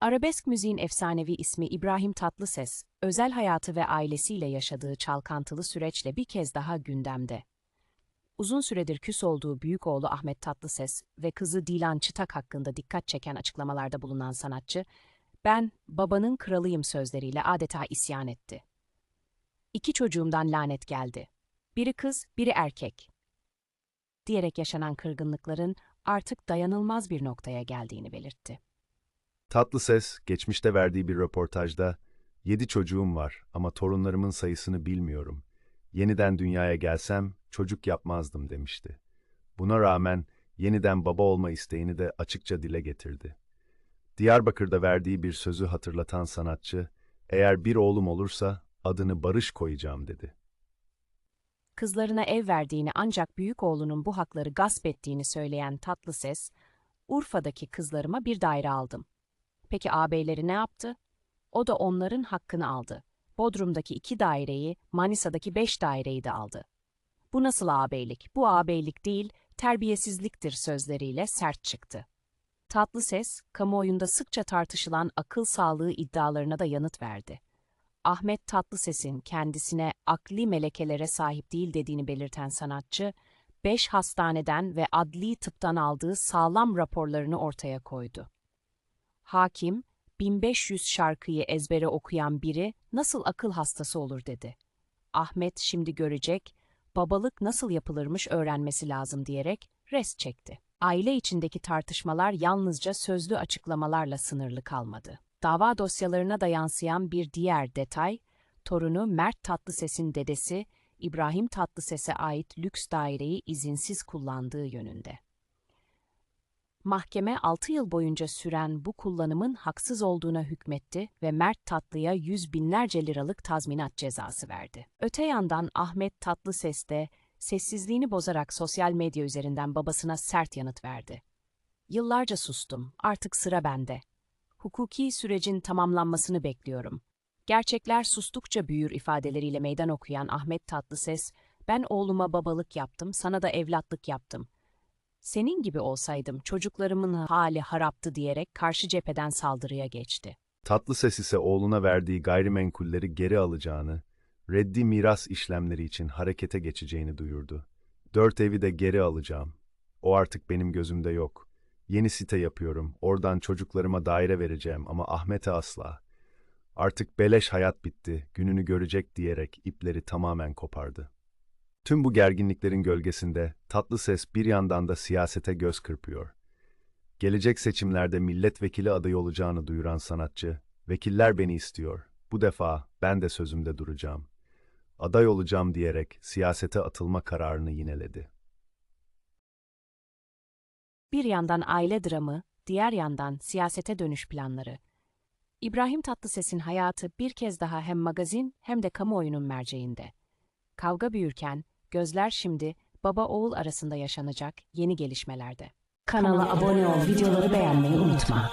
Arabesk müziğin efsanevi ismi İbrahim Tatlıses, özel hayatı ve ailesiyle yaşadığı çalkantılı süreçle bir kez daha gündemde. Uzun süredir küs olduğu büyük oğlu Ahmet Tatlıses ve kızı Dilan Çıtak hakkında dikkat çeken açıklamalarda bulunan sanatçı, ben babanın kralıyım sözleriyle adeta isyan etti. İki çocuğumdan lanet geldi. Biri kız, biri erkek. Diyerek yaşanan kırgınlıkların artık dayanılmaz bir noktaya geldiğini belirtti. Tatlı Ses, geçmişte verdiği bir röportajda, yedi çocuğum var ama torunlarımın sayısını bilmiyorum. Yeniden dünyaya gelsem çocuk yapmazdım demişti. Buna rağmen yeniden baba olma isteğini de açıkça dile getirdi. Diyarbakır'da verdiği bir sözü hatırlatan sanatçı, eğer bir oğlum olursa adını Barış koyacağım dedi. Kızlarına ev verdiğini ancak büyük oğlunun bu hakları gasp ettiğini söyleyen tatlı ses, Urfa'daki kızlarıma bir daire aldım. Peki ağabeyleri ne yaptı? O da onların hakkını aldı. Bodrum'daki iki daireyi, Manisa'daki beş daireyi de aldı. Bu nasıl ağabeylik? Bu ağabeylik değil, terbiyesizliktir sözleriyle sert çıktı. Tatlı ses, kamuoyunda sıkça tartışılan akıl sağlığı iddialarına da yanıt verdi. Ahmet Tatlıses'in kendisine akli melekelere sahip değil dediğini belirten sanatçı, beş hastaneden ve adli tıptan aldığı sağlam raporlarını ortaya koydu. Hakim, 1500 şarkıyı ezbere okuyan biri nasıl akıl hastası olur dedi. Ahmet şimdi görecek, babalık nasıl yapılırmış öğrenmesi lazım diyerek rest çekti. Aile içindeki tartışmalar yalnızca sözlü açıklamalarla sınırlı kalmadı. Dava dosyalarına da yansıyan bir diğer detay, torunu Mert Tatlıses'in dedesi İbrahim Tatlıses'e ait lüks daireyi izinsiz kullandığı yönünde. Mahkeme 6 yıl boyunca süren bu kullanımın haksız olduğuna hükmetti ve Mert Tatlı'ya yüz binlerce liralık tazminat cezası verdi. Öte yandan Ahmet Tatlıses de sessizliğini bozarak sosyal medya üzerinden babasına sert yanıt verdi. Yıllarca sustum, artık sıra bende. Hukuki sürecin tamamlanmasını bekliyorum. Gerçekler sustukça büyür ifadeleriyle meydan okuyan Ahmet Tatlıses, ben oğluma babalık yaptım, sana da evlatlık yaptım. Senin gibi olsaydım çocuklarımın hali haraptı diyerek karşı cepheden saldırıya geçti. Tatlı Ses ise oğluna verdiği gayrimenkulleri geri alacağını, reddi miras işlemleri için harekete geçeceğini duyurdu. Dört evi de geri alacağım. O artık benim gözümde yok. Yeni site yapıyorum, oradan çocuklarıma daire vereceğim ama Ahmet'e asla. Artık beleş hayat bitti, gününü görecek diyerek ipleri tamamen kopardı. Tüm bu gerginliklerin gölgesinde tatlı ses bir yandan da siyasete göz kırpıyor. Gelecek seçimlerde milletvekili adayı olacağını duyuran sanatçı, vekiller beni istiyor, bu defa ben de sözümde duracağım. Aday olacağım diyerek siyasete atılma kararını yineledi. Bir yandan aile dramı, diğer yandan siyasete dönüş planları. İbrahim Tatlıses'in hayatı bir kez daha hem magazin hem de kamuoyunun merceğinde. Kavga büyürken gözler şimdi baba oğul arasında yaşanacak yeni gelişmelerde. Kanala abone ol, videoları beğenmeyi unutma.